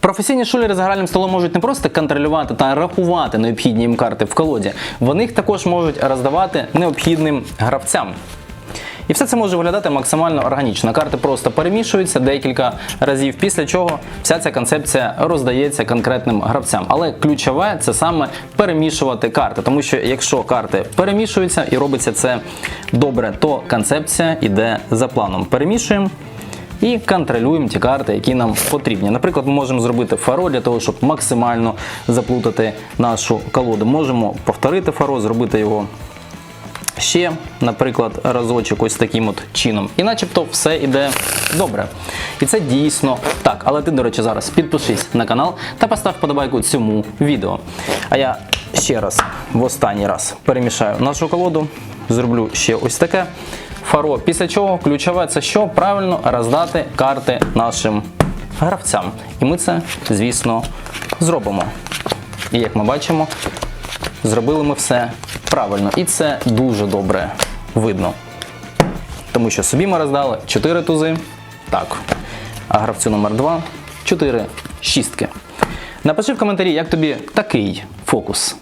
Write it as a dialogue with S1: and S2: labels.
S1: Професійні шулери за гральним столом можуть не просто контролювати та рахувати необхідні їм карти в колоді, вони їх також можуть роздавати необхідним гравцям. І все це може виглядати максимально органічно. Карти просто перемішуються декілька разів, після чого вся ця концепція роздається конкретним гравцям. Але ключове це саме перемішувати карти, тому що якщо карти перемішуються і робиться це добре, то концепція йде за планом. Перемішуємо. І контролюємо ті карти, які нам потрібні. Наприклад, ми можемо зробити фаро для того, щоб максимально заплутати нашу колоду. Можемо повторити фаро, зробити його ще, наприклад, разочок ось таким от чином. І начебто все йде добре. І це дійсно так. Але ти, до речі, зараз підпишись на канал та постав подобайку цьому відео. А я ще раз, в останній раз, перемішаю нашу колоду, зроблю ще ось таке фаро. Після чого ключове це що? Правильно роздати карти нашим гравцям. І ми це, звісно, зробимо. І як ми бачимо, зробили ми все правильно. І це дуже добре видно. Тому що собі ми роздали 4 тузи, так. А гравцю номер 2 4 шістки. Напиши в коментарі, як тобі такий фокус.